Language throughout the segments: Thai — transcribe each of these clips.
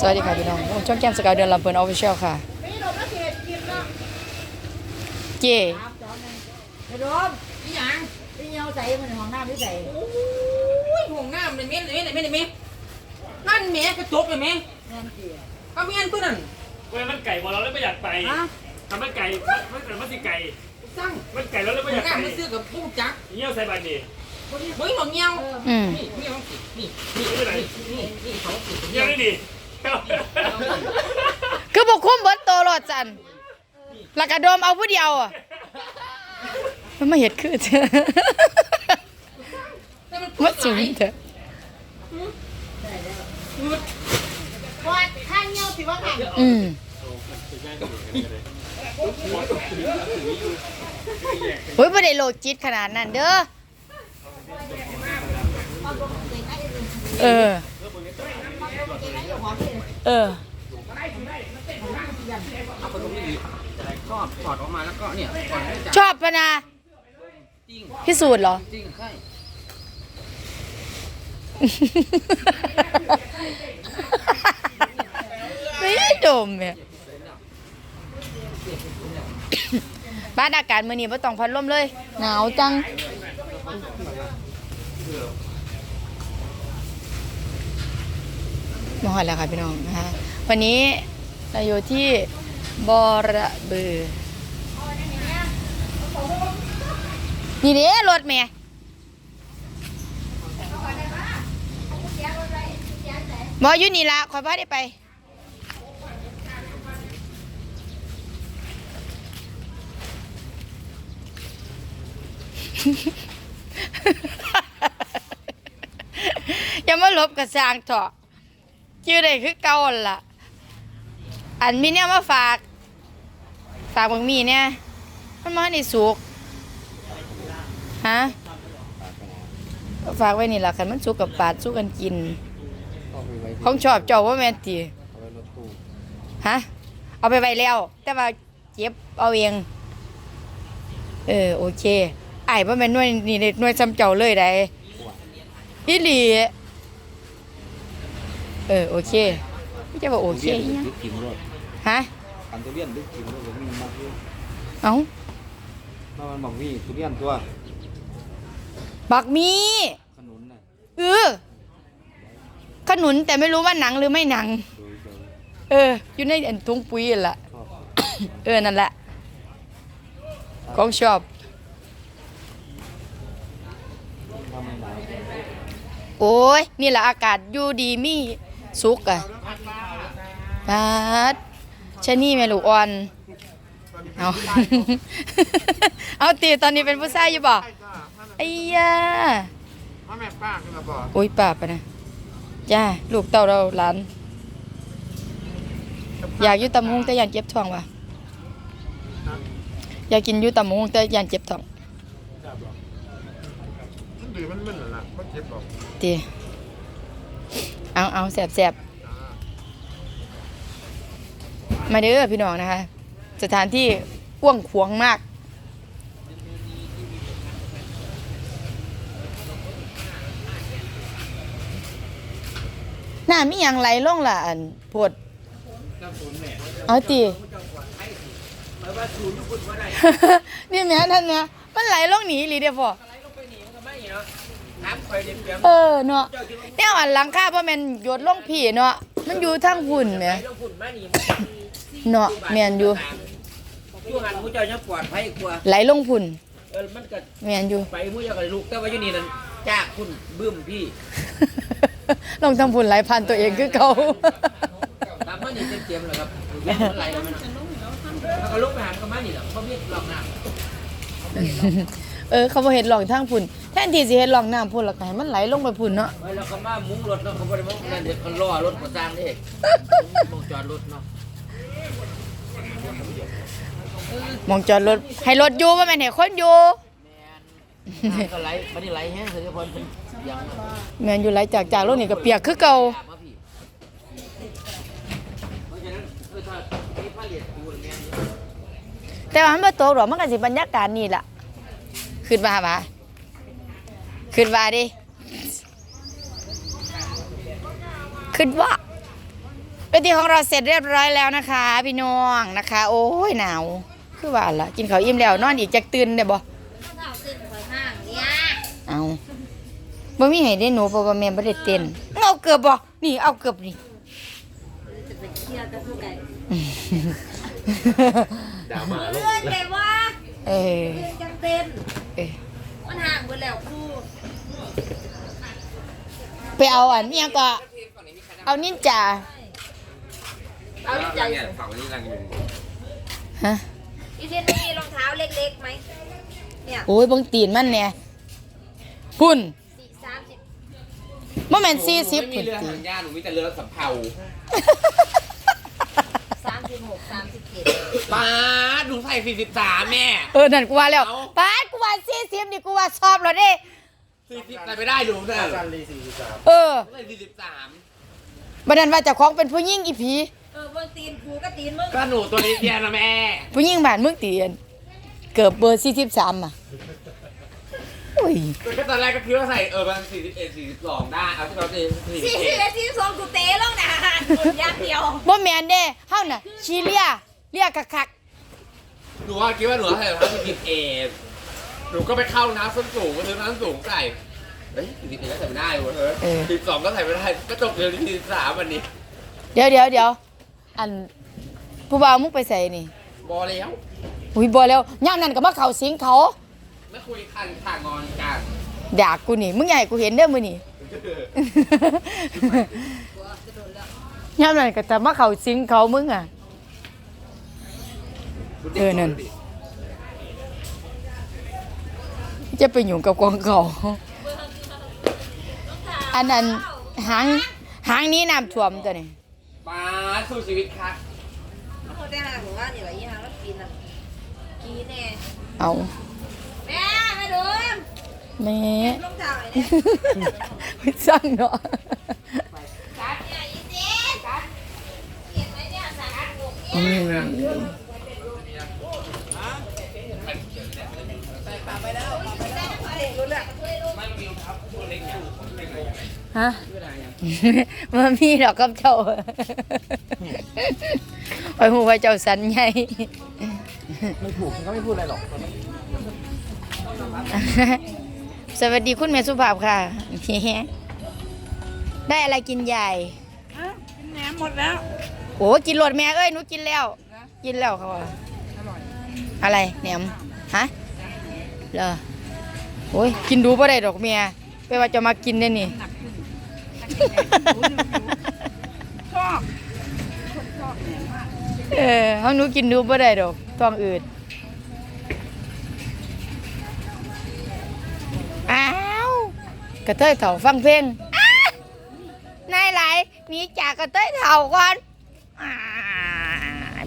สวัสดีค่ะพี่น้องผมช่องแก้มสกาวเดือนลำเพลินออฟฟิเชียลค่ะ เจไอ้โดมอีหยังพี่เหี่ยวใส่มันในห้องน้ำพี่ใส่โอ้ยห้องน้ำเลยแม่นเลยแม่นเลยแม่นเลยแม่นั่นแม่กระจกเลยแม่แม่นเสียก็แม่นตัวนั้นเว้ยมันไก่บอกเราเลยไม่อยากไปฮะทำมันไก่มันเกิดมันสิไก่สั่งมันไก่แล้วเลยห้ไม่อองยากไปน้ำมันซื้อกับผู้จักเงี้ยวใส่บาตรดิเฮ้ยหมองเงี้ยวอืมนี่นี่มันนี่นี่ไม่เป็นไรนี่นี่เขาติดเงี้ยวได้ดิ คือบอกคุ้มเบิดโตรอดจันแล้วก็โดมเอาผู้เดียวอะมันมาเห็ดคือเธอแต่มันสูงเถอะว่าข้างเหี่ยวสิว่าไงอืมโอ้ยไม่ได้โลจิตขนาดนั้นเด้อ เออ เออเอาไปลงนี่ชอบถอดออกมาแล้วก็เนี่ยก่อนที่จะชอบปะนะจริงพิสูจน์เหรอ จริงใช่ไม่ดมเนี่ยบ้านอากาศมื้อนี้บ่ต้องพัดลมเลย หนาวจัง มาหอดแล้วค่ะพี่น้องนะคะวันนี้เราอยู่ที่บอระเบือนี่เด้รถเมียบออยู่นี่ละขอยพาได้ไปอย่ามาลบกับสร้างเถอะ ชื่อได้คือเก่าหั่นล่ะ อันมีเนี่ยมาฝากฝากบางมีเนี่ยมันมาในสุกฮะฝากไว้นี่ล่ะคันมันสุกกับปาดสู้กันกินของชอบเจ้าว่าแม่นตีฮะ เอาไปไว้แล้ว แต่ว่าเก็บเอาเอง เออ โอเคไอ้ายว่แม่นหน่วยนี่เด็หน่วยซ้ำเจ้าเลยได้อีหลี เออโอเคไม่จะว่าโอเคอีหยังดึกกินรถฮะอันทุเรียนดึกกินรถผมมีมากอยู่เอ้าถ้ามันบอกมีทุเรียนตัวบักมีขนุนน่ะเออขนุนแต่ไม่รู้ว่าหนังหรือไม่หนัง โดยโดยเออ อยู่ในอันถุงปุ๋ยนั่นแหละชอบเออ นั่นแหละ ของชอบ ทำให้หนาวโอ้ย นี่แหละอากาศอยู่ดีมี สุกอะปาดชะนี่แม่ลูกอ่อน เอา เอาตีตอนนี้เป็นผู้ชายอยู่บ่ไอ้ยาพ่อแม่ป้าขึ้นมาบอกโอ้ยป้าปะนะจ้าลูกเต่าเราหลานอยากอยู่ตำมงแต่อยากเจ็บท้องว่ะอยากกินอยู่ตำมงแต่อยากเจ็บท้องมันดื้อมันมึนเหรอล่ะมันเจ็บบอกตี เอาเอาแสบแสบมาเด้อพี่น้องนะคะ สถานที่กว้างขวางมากน้ำมีหยังไหลลงล่ะอันปวดเอาตีนี่แม่นั่นเนี่ยมันไหลลงหนีหรือเดียวพอ น้ำคอยเด็ดเดียวเออเนาะเนี่ยอันหลังคาเพราะมันหยดลงผีเนาะมันอยู่ทางพุ่นแหมต้องฝุ่นมานี่เนาะแม่นอยู่ช่วงหันมูเจ้ายังปลอดภัยกว่าไหลลงพุ่นเออมันก็แม่นอยู่ไปมูเจ้ากับลูกแต่ว่าอยู่นี่นั่นจากคุณบึ้มพี่ลงทางพุ่นไหลผ่านตัวเองคือเก่าตามมานี่เต็มๆเลยครับเวียนมันไหลแล้วมันแล้วก็ลุกไปหาก็มานี่แหละเพราะมีหลอกน้ำเออเขาบ่เฮ็ดหลองทางพุ่น แทนที่สิเฮ็ดหลองน้ำพุ่นแล้วก็ให้มันไหลลงไปพุ่นเนาะไว้แล้วก็มามุ้งรถเนาะเขาบ่ได้มุ้งนั่นเดี๋ยวเขาล่อรถมาสร้างนี่มุ้งจอดรถเนาะมองจอดรถให้รถอยู่บ่แม่นให้คนอยู่น้ำก็ไหลไม่ได้ไหลแห้งเลยทุกคนเป็นยังแม่นอยู่ไหลจากจากรถนี่ก็เปียกคือเก่าตามมาพี่เพราะฉะนั้นเออถ้ามีผ้าเหลียดปูนเนี่ยแต่ว่ามันบ่ตกหรอกมันก็สิบรรยากาศนี่ล่ะขึ้นว่าว่า ขึ้นว่าดิขึ้นว่าเวทีของเราเสร็จเรียบร้อยแล้วนะคะ พี่น้องนะคะ โอ้ยหนาวคือว่าล่ะกินข้าวอิ่มแล้วนอนอีกจักตื่นได้บ่ต้องเอาขึ้นไปห้างเนี่ยเอาบ่มีให้ได้หนูเพราะว่าแม่บ่ได้เต้นเอาเกือบบ่นี่เอาเกือบนี่จะไปเคลียร์กับผู้ใดดาวมาลูกเพื่อนแต่ว่าเออเพื่อนจังเต้นเออ มันห่างไปแล้วครูไปเอาอันเนี้ยก็ เอานินจาเอาที่ใจเนี่ยฝั่งนี้รังอยู่ฮะอีเทนมีรองเท้าเล็กๆไหมเนี่ยโอ้ยเบิ่งตีนมันเนี่ยพุ่นสี่สามสิบ บ่แม่น40ไม่มีพุ่นเรือตี หางยากหนูมีแต่เรือสำเภา สามสิบหกสามสิบเจ็ดป้าดหนูใส่สี่สิบสามแม่ เออนั่นกูว่าแล้วเอาป้าดกูว่า40นี่กูว่าชอบแล้วเด้สี่สิบใส่ไม่ได้ดูนะเออใส่สี่สิบสามบัดนั้นว่าเจ้าของเป็นผู้หญิงอีผีเออเบิ่งตีนครูก็ตีนมึงก็หนูตัวนี้เดียวนะแม่ผู้หญิงบ้านเมืองตีนเกือบเบอร์43อะโอ้ ย ก็ตอนแรกก็คิดว่าใส่เออมันสี่สิบเอ็ดสี่สิบสองได้เอาที่เราสี่สี่สิสี่บสิเอ็บดเอ็ดสี่สิบสองกูเตะลงนะกดอย่างเดียวบ่แม่นเด้เฮาน่ะชีเลียเลียคักหนูว่าคิดว่าหนูใส่รองเท้าสี่สิบเอ็ดหนูก็ไปเข้าน้ำส้นสูงก็ซื้อน้ำสูงใส่เฮ้ยสี่สิบเอ็ดก็ใส่ไม่ได้เว้ยเออสี่สิบสองก็ใส่ไม่ได้ก็จบเดือนที่สี่สิบสามวันนี้ๆเดี๋ยวเดี๋ยวเดี๋ยวอันผู้บ่าวมึงไปใส่นี่ บอแล้ว อุ้ยบ่แล้วย่ามนั้นก็มาเข้าสิงเขา ไม่คุยคันข่างงอนกันด่ากูนี่มึงอยากใหญ่กูเห็นเด้อมื้อนี่ ย่ามนั้นก็จะมาเข้าสิงเขามึงอะ เออนั่น จะไปอยู่กับกองเขาอันนั้นหางหางนี้น้ำท่วมตัวนี้ป้าสู้ชีวิตครับเขาได้ห่างของว่านี่แหละยี่ห้างแล้วกินอะกินแน่เอาแม่มาดู แม่รองเท้าไอ้เนี่ยไม่สร้างเนาะกัดเนี่ยอีเจ๊กัดเห็นไหมเนี่ยสารหกอืเนี่ยมรู้เรื่องฮะมันมีดอกกับเจ้าไปหูว่าเจ้าสันใหญ่ไม่ถูกมันก็ไม่พูดอะไรหรอก สวัสดีคุณแม่สุภาพค่ะ ได้อะไรกินใหญ่กินแหนมหมดแล้ว โอ้กินรวดแม่เอ้ยหนูกินแล้ว กินแล้วเขาว่าอะไรแหนมฮะเหรอโอ้ยกินดูป่ได้ดอกเมียไปว่าจะมากินได้นี่ชอบเออห้องหนูกินดูป่ได้ดอกท้องอืด ระเทยเถ่าฟังเพลงอ้านายไหลหนีจากกระเทยเถ่าก่อนอ่า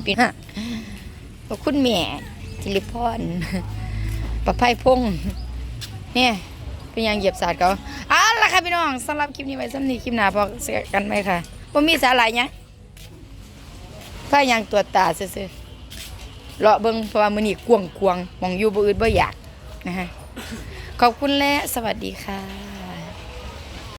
พี่ฮะขอบคุณแม่จิริพรประไพพงษ์เนี่ยเป็นยังเหยียบสาดเขาเอาละค่ะพี่น้องสำหรับคลิปนี้ไว้สำนีคลิปหน้าพอกันไหมค่ะว่ามีสาหร่ายเนี่ยงผ้ายางตัวตาซื่อๆเลาะเบิ่งเพราะว่ามือนี้กวงกวงๆมองอยู่บ่อื่นบ่อยากนะฮะขอบคุณและสวัสดีค่ะ